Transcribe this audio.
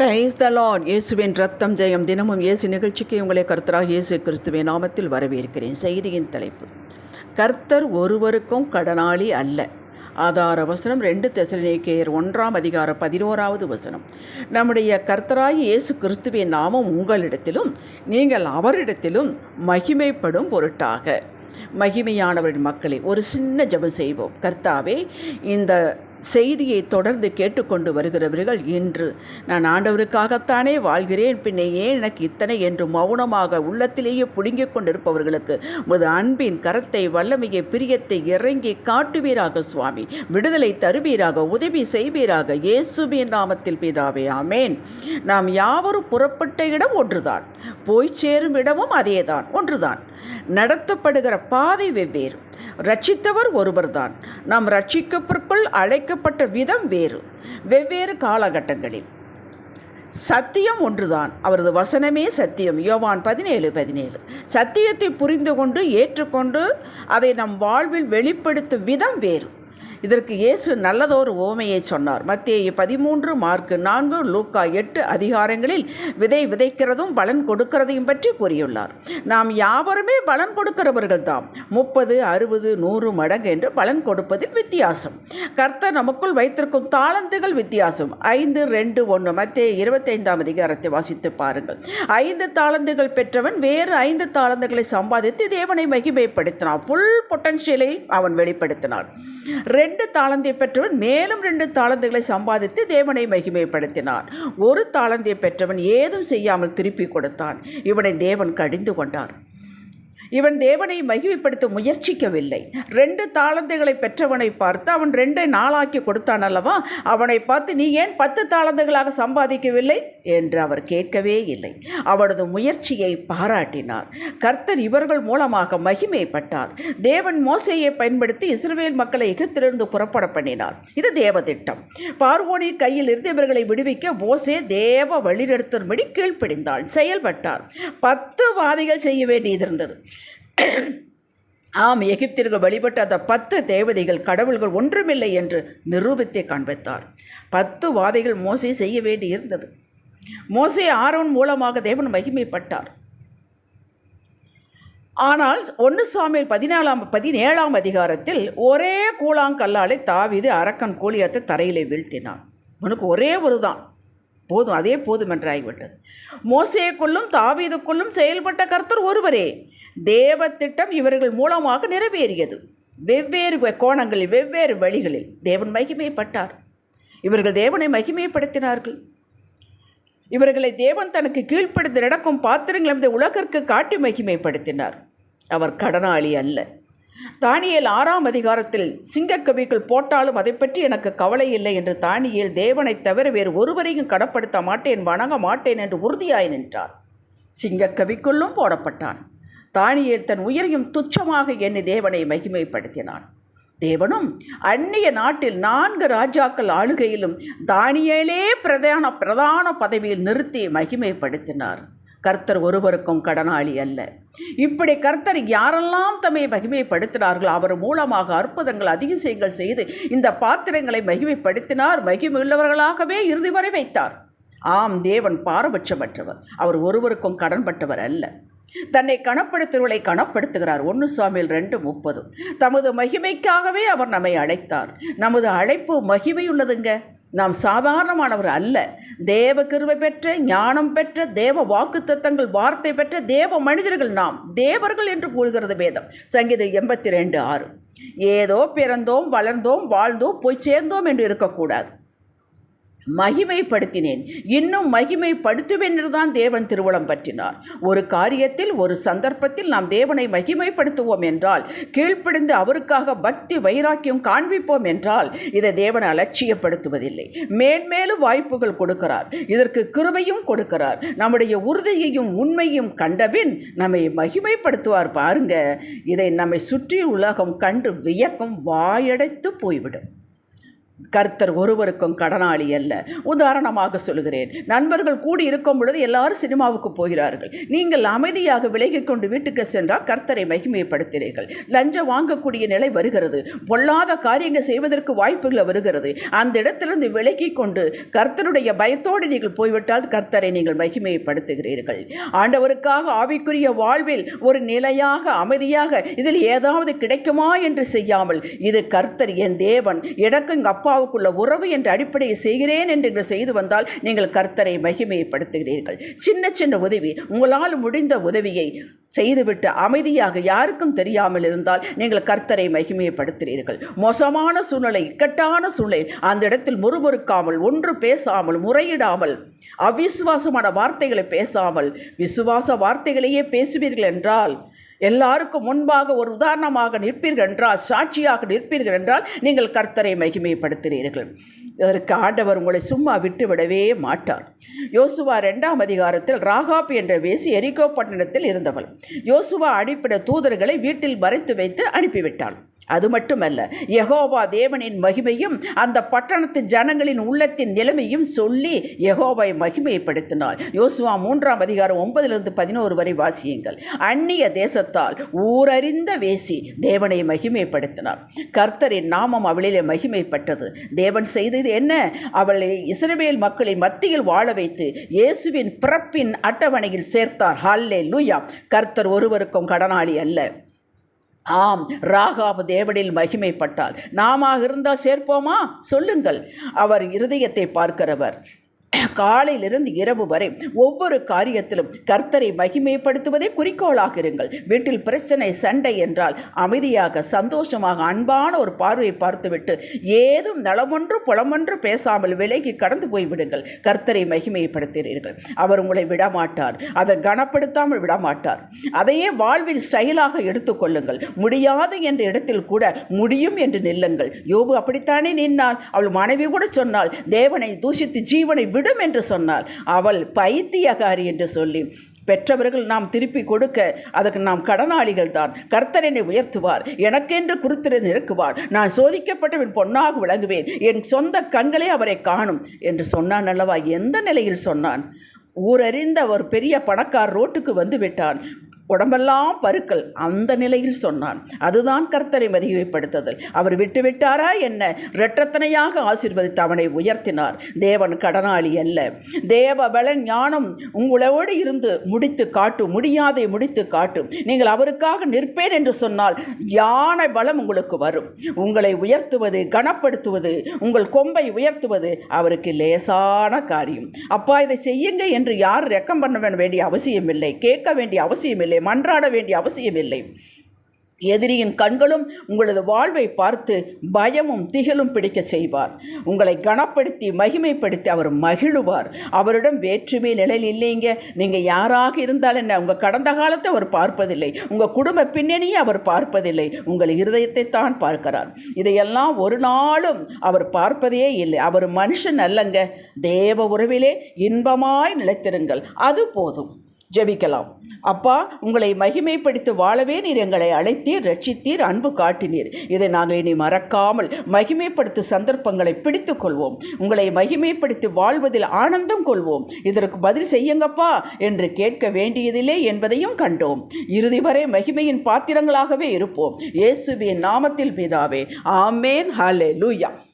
Praise the Lord இயேசுவின் ரத்தம் ஜெயம். தினமும் இயேசு நிகழ்ச்சிக்கு உங்களை கர்த்தராக இயேசு கிறிஸ்துவின் நாமத்தில் வரவேற்கிறேன். செய்தியின் தலைப்பு. கர்த்தர் ஒருவருக்கும் கடனாளி அல்ல. ஆதார வசனம் ரெண்டு தெசலினிக்கேயர் ஒன்றாம் அதிகார பதினோராவது வசனம். நம்முடைய கர்த்தராய் இயேசு கிறிஸ்துவின் நாமம் உங்களிடத்திலும் நீங்கள் அவரிடத்திலும் மகிமைப்படும் பொருட்டாக. மகிமையானவரின் மக்களை ஒரு சின்ன ஜபம் செய்வோம். கர்த்தாவே இந்த செய்தியை தொடர்ந்து கேட்டுக்கொண்டு வருகிறவர்கள் இன்று நான் ஆண்டவருக்காகத்தானே வாழ்கிறேன் பின்னே ஏன் எனக்கு இத்தனை? என்று மௌனமாக உள்ளத்திலேயே புடுங்கிக் கொண்டிருப்பவர்களுக்கு உமது அன்பின் கரத்தை வல்லமையை பிரியத்தை இறங்கி காட்டுவீராக சுவாமி. விடுதலை தருவீராக உதவி செய்வீராக இயேசுவின் நாமத்தில் பிதாவே ஆமேன். நாம் யாவரும் புறப்பட்ட இடம் ஒன்றுதான். போய் சேரும் இடமும் அதேதான் ஒன்றுதான். நடத்தப்படுகிற பாதை வெவ்வேறு. ரட்சித்தவர் ஒருவர்தான். நாம் ரட்சிக்கப்பற்குள் அழைக்கப்பட்ட விதம் வேறு. வெவ்வேறு காலகட்டங்களில். சத்தியம் ஒன்றுதான். அவரது வசனமே சத்தியம். யோவான் பதினேழு பதினேழு. சத்தியத்தை புரிந்து கொண்டு ஏற்றுக்கொண்டு அதை நம் வாழ்வில் வெளிப்படுத்தும் விதம் வேறு. இதற்கு இயேசு நல்லதொரு ஓமையை சொன்னார். மத்திய பதிமூன்று மார்க்கு நான்கு லூக்கா எட்டு அதிகாரங்களில் விதை விதைக்கிறதும் பலன் கொடுக்கிறதையும் பற்றி கூறியுள்ளார். நாம் யாவருமே பலன் கொடுக்கிறவர்கள் தாம். முப்பது அறுபது நூறு மடங்கு என்று பலன் கொடுப்பதில் வித்தியாசம். கர்த்தர் நமக்குள் வைத்திருக்கும் தாளந்துகள் வித்தியாசம். ஐந்து ரெண்டு ஒன்று மத்திய இருபத்தைந்தாம் அதிகாரத்தை வாசித்து பாருங்கள். ஐந்து தாளந்துகள் பெற்றவன் வேறு ஐந்து தாளந்துகளை சம்பாதித்து தேவனை மகிமைப்படுத்தினான். ஃபுல் பொட்டன்ஷியலை அவன் வெளிப்படுத்தினான். ரெண்டு தாளந்தை பெற்றவன் மேலும் ரெண்டு தாளந்துகளை சம்பாதித்து தேவனை மகிமைப்படுத்தினான். ஒரு தாளந்தை பெற்றவன் ஏதும் செய்யாமல் திருப்பி கொடுத்தான். இவனை தேவன் கடிந்து கொண்டார். இவன் தேவனை மகிமைப்படுத்த முயற்சிக்கவில்லை. ரெண்டு தாளந்துகளை பெற்றவனை பார்த்து அவன் ரெண்டை நாளாக்கி கொடுத்தான் அல்லவா? அவனை பார்த்து நீ ஏன் பத்து தாளந்துகளாக சம்பாதிக்கவில்லை? என்று அவர் கேட்கவே இல்லை. அவனது முயற்சியை பாராட்டினார். கர்த்தர் இவர்கள் மூலமாக மகிமைப்பட்டார். தேவன் மோசையை பயன்படுத்தி இஸ்ரேல் மக்களை எகிப்திலிருந்து புறப்பட பண்ணினார். இது தேவதிட்டம். பார்வோனின் கையில் இருந்து இவர்களை விடுவிக்க மோசே தேவ வழிநடத்தும்படி கீழ்ப்பிடிந்தான் செயல்பட்டார். பத்து வாதிகள் செய்ய வேண்டியதிருந்தது ஆம் எகிப்திற்கு வழிபட்ட அந்த பத்து தேவதைகள் கடவுள்கள் ஒன்றுமில்லை என்று நிரூபித்தே காண்பித்தார். பத்து வாதைகள் மோசை செய்ய வேண்டி இருந்தது. மோசே ஆரோன் மூலமாக தேவன் மகிமைப்பட்டார். ஆனால் ஒன்று சாமியில் பதினாலாம் பதினேழாம் அதிகாரத்தில் ஒரே கூழாங்கல்லாலை தாவிது அரக்கன் கோழியத்தை தரையிலே வீழ்த்தினான். உனக்கு ஒரே ஒரு தான். போதும் அதே போதும் என்று ஆகிவிட்டது மோசேக்குள்ளும் தாவீதுக்குள்ளும் செயல்பட்ட கர்த்தர் ஒருவரே. தேவ திட்டம் இவர்கள் மூலமாக நிறைவேறியது. வெவ்வேறு கோணங்களில் வெவ்வேறு வழிகளில் தேவன் மகிமைப்பட்டார். இவர்கள் தேவனை மகிமைப்படுத்தினார்கள். இவர்களை தேவன் தனக்கு கீழ்ப்படுத்தி நடக்கும் பாத்திரங்களை இந்த உலகிற்கு காட்டி மகிமைப்படுத்தினார். அவர் கடனாளி அல்ல. தானியேல் ஆறாம் அதிகாரத்தில் சிங்கக்கவிக்குள் போட்டாலும் அதை பற்றி எனக்கு கவலை இல்லை என்று தானியல் தேவனை தவிர வேறு ஒருவரையும் கடப்படுத்த மாட்டேன் வணங்க மாட்டேன் என்று உறுதியாய் நின்றார். சிங்கக்கவிக்குள்ளும் போடப்பட்டான். தானியல் தன் உயிரையும் துச்சமாக எண்ணி தேவனை மகிமைப்படுத்தினான். தேவனும் அந்நிய நாட்டில் நான்கு ராஜாக்கள் ஆளுகையிலும் தானியேலே பிரதான பிரதான பதவியில் நிறுத்தி மகிமைப்படுத்தினார். கர்த்தர் ஒருவருக்கும் கடனாளி அல்ல. இப்படி கர்த்தர் யாரெல்லாம் தம்மை மகிமைப்படுத்தினார்களோ அவர் மூலமாக அற்புதங்கள் அதிசயங்கள் செய்து இந்த பாத்திரங்களை மகிமைப்படுத்தினார் மகிமையுள்ளவர்களாகவே இறுதி வரை வைத்தார். ஆம் தேவன் பாரபட்சமற்றவர். அவர் ஒருவருக்கும் கடன்பட்டவர் அல்ல. தன்னை கணப்படுத்துவர்களை கணப்படுத்துகிறார் ஒன்று சுவாமியில் ரெண்டு முப்பது. தமது மகிமைக்காகவே அவர் நம்மை அழைத்தார். நமது அழைப்பு மகிமையுள்ளதுங்க. நாம் சாதாரணமானவர் அல்ல. தேவ கிருவை பெற்ற ஞானம் பெற்ற தேவ வாக்கு தத்தங்கள் வார்த்தை பெற்ற தேவ மனிதர்கள் நாம் தேவர்கள் என்று கூறுகிறது வேதம். சங்கீதம் எண்பத்தி ரெண்டு ஆறு. ஏதோ பிறந்தோம் வளர்ந்தோம் வாழ்ந்தோம் போய் சேர்ந்தோம் என்று இருக்கக்கூடாது. மகிமைப்படுத்தினேன். இன்னும் மகிமைப்படுத்துவேன் என்றுதான் தேவன் திருவளம் பற்றினார். ஒரு காரியத்தில் ஒரு சந்தர்ப்பத்தில் நாம் தேவனை மகிமைப்படுத்துவோம் என்றால் கீழ்ப்படிந்து அவருக்காக பக்தி வைராக்கியம் காண்பிப்போம் என்றால் இதை தேவன் அலட்சியப்படுத்துவதில்லை. மேன்மேலும் வாய்ப்புகள் கொடுக்கிறார். இதற்கு கிருபையும் கொடுக்கிறார். நம்முடைய உறுதியையும் உண்மையும் கண்டபின் நம்மை மகிமைப்படுத்துவார் பாருங்க. இதை நம்மை சுற்றி உலகம் கண்டு வியக்கும் வாயடைத்து போய்விடும். கர்த்தர் ஒருவருக்கும் கடனாளி அல்ல. உதாரணமாக சொல்கிறேன் நண்பர்கள் கூடி இருக்கும் பொழுது எல்லாரும் சினிமாவுக்கு போகிறார்கள். நீங்கள் அமைதியாக விலகி கொண்டு வீட்டுக்கு சென்றால் கர்த்தரை மகிமைப்படுத்தினீர்கள் லஞ்சம் வாங்கக்கூடிய நிலை வருகிறது. பொல்லாத காரியங்கள் செய்வதற்கு வாய்ப்புகள் வருகிறது. அந்த இடத்திலிருந்து விலகிக் கொண்டு கர்த்தருடைய பயத்தோடு நீங்கள் போய்விட்டால் கர்த்தரை நீங்கள் மகிமைப்படுத்துகிறீர்கள். ஆண்டவருக்காக ஆவிக்குரிய வாழ்வில் ஒரு நிலையாக அமைதியாக இதில் ஏதாவது கிடைக்குமா என்று செய்யாமல் இது கர்த்தர் என் தேவன் எனக்கு எங்கள் அப்பாவுக்குள்ள உறவு என்ற அடிப்படையை செய்கிறேன் என்று நீங்கள் செய்து வந்தால் நீங்கள் கர்த்தரை மகிமைப்படுத்துகிறீர்கள். சின்ன சின்ன உதவி உங்களால் முடிந்த உதவியை செய்துவிட்டு அமைதியாக யாருக்கும் தெரியாமல் இருந்தால் நீங்கள் கர்த்தரை மகிமைப்படுத்துகிறீர்கள். மோசமான சூழ்நிலை இக்கட்டான சூழ்நிலை அந்த இடத்தில் முறுமுறுக்காமல் ஒன்று பேசாமல் முறையிடாமல் அவிசுவாசமான வார்த்தைகளை பேசாமல் விசுவாச வார்த்தைகளையே பேசுவீர்கள் என்றால் எல்லாருக்கும் முன்பாக ஒரு உதாரணமாக நிற்பீர்கள் என்றால் சாட்சியாக நிற்பீர்கள் என்றால் நீங்கள் கர்த்தரை மகிமைப்படுத்துகிறீர்கள். அதற்கு ஆண்டவர் உங்களை சும்மா விட்டுவிடவே மாட்டார். யோசுவா ரெண்டாம் அதிகாரத்தில் ராகாப் என்ற வேசி எரிகோ பட்டணத்தில் இருந்தவள். யோசுவா அனுப்பின தூதர்களை வீட்டில் மறைத்து வைத்து அனுப்பிவிட்டாள். அது மட்டுமல்ல யகோவா தேவனின் மகிமையும் அந்த பட்டணத்து ஜனங்களின் உள்ளத்தின் நிலைமையும் சொல்லி யெகோவாவை மகிமைப்படுத்தினாள். யோசுவா மூன்றாம் அதிகாரம் ஒன்பதிலிருந்து பதினோரு வரை வாசியுங்கள். அந்நிய தேசத்தால் ஊரறிந்த வேசி தேவனை மகிமைப்படுத்தினார். கர்த்தரின் நாமம் அவளிலே மகிமைப்பட்டது. தேவன் செய்தது என்ன? அவளை இஸ்ரவேல் மக்களின் மத்தியில் வாழ வைத்து இயேசுவின் பிறப்பின் அட்டவணையில் சேர்த்தார். ஹால்லே லூயா கர்த்தர் ஒருவருக்கும் கடனாளி அல்ல. ஆம் ராகாபு தேவனில் மகிமைப்பட்டால் நாம இருந்தால் சேர்ப்போமா? சொல்லுங்கள். அவர் இருதயத்தை பார்க்கிறவர். காலையிலிருந்து இரவு வரை ஒவ்வொரு காரியத்திலும் கர்த்தரை மகிமைப்படுத்துவதே குறிக்கோளாக இருங்கள். வீட்டில் பிரச்சனை சண்டை என்றால் அமைதியாக சந்தோஷமாக அன்பான ஒரு பார்வையை பார்த்துவிட்டு ஏதும் நலமொன்று புலமொன்று பேசாமல் விலகி கடந்து போய்விடுங்கள் கர்த்தரை மகிமைப்படுத்துகிறீர்கள். அவர் உங்களை விடமாட்டார். அதை கனப்படுத்தாமல் விடமாட்டார். அதையே வாழ்வில் ஸ்டைலாக எடுத்துக்கொள்ளுங்கள் முடியாது என்ற இடத்தில் கூட முடியும் என்று நில்லுங்கள். யோபு அப்படித்தானே நின்றாள் அவள் மனைவி கூட சொன்னால் தேவனை தூஷித்து ஜீவனை விடும் என்று சொன்னாள். அவள் பைத்தியகாரி என்று சொல்லி பெற்றவர்கள் நாம் திருப்பி கொடுக்க அதற்கு நாம் கடனாளிகள் தான். கர்த்தரனை உயர்த்துவார். எனக்கென்று குருத்திரன் இருக்குவார் நான் சோதிக்கப்பட்டவன் பொன்னாக விளங்குவேன். என் சொந்த கண்களே அவரை காணும். என்று சொன்னான் அல்லவா? எந்த நிலையில் சொன்னான்? ஊரறிந்த ஒரு பெரிய பணக்கார் ரோட்டுக்கு வந்து விட்டான். உடம்பெல்லாம் பருக்கள். அந்த நிலையில் சொன்னான். அதுதான் கர்த்தரை மதிமைப்படுத்துதல் அவர் விட்டு விட்டாரா என்ன? இரட்டத்தனையாக ஆசீர்வதித்து அவனை உயர்த்தினார். தேவன் கடனாளி அல்ல. தேவ பலன் ஞானம் உங்களோடு இருந்து முடித்து காட்டும் முடியாதை முடித்து காட்டும் நீங்கள் அவருக்காக நிற்பேன் என்று சொன்னால் யானை பலம் உங்களுக்கு வரும். உங்களை உயர்த்துவது கனப்படுத்துவது உங்கள் கொம்பை உயர்த்துவது அவருக்கு லேசான காரியம். அப்பா இதை செய்யுங்க என்று யார் ரெக்கம் பண்ண வேண்டிய அவசியமில்லை. கேட்க வேண்டிய அவசியமில்லை மன்றாட வேண்டிய அவசியமில்லை. எதிரியின் கண்களும் உங்களது வாழ்வை பார்த்து பயமும் திகழும் பிடிக்க செய்வார். உங்களை கனப்படுத்தி மகிமைப்படுத்தி அவர் மகிழுவார். அவரிடம் வேற்றுமை நிலையில் இல்லைங்க. நீங்கள் யாராக இருந்தாலும் என்ன? உங்கள் கடந்த காலத்தை அவர் பார்ப்பதில்லை. உங்கள் குடும்ப பின்னணியை அவர் பார்ப்பதில்லை. உங்கள் இருதயத்தை தான் பார்க்கிறார். இதையெல்லாம் ஒரு நாளும் அவர் பார்ப்பதே இல்லை. அவர் மனுஷன் அல்லங்க. தேவ உறவிலே இன்பமாய் நிலைத்திருங்கள். அது போதும். ஜெபிக்கலாம். அப்பா உங்களை மகிமைப்படுத்தி வாழவே நீர் எங்களை அழைத்தீர் ரட்சித்தீர் அன்பு காட்டினீர். இதை நாங்கள் இனி மறக்காமல் மகிமைப்படுத்த சந்தர்ப்பங்களை பிடித்து கொள்வோம். உங்களை மகிமைப்படுத்தி வாழ்வதில் ஆனந்தம் கொள்வோம். இதற்கு பதில் செய்யுங்கப்பா என்று கேட்க வேண்டியதில்லை என்பதையும் கண்டோம். இறுதி வரை மகிமையின் பாத்திரங்களாகவே இருப்போம். இயேசுவின் நாமத்தில் பிதாவே. ஆமேன். ஹலே லூயா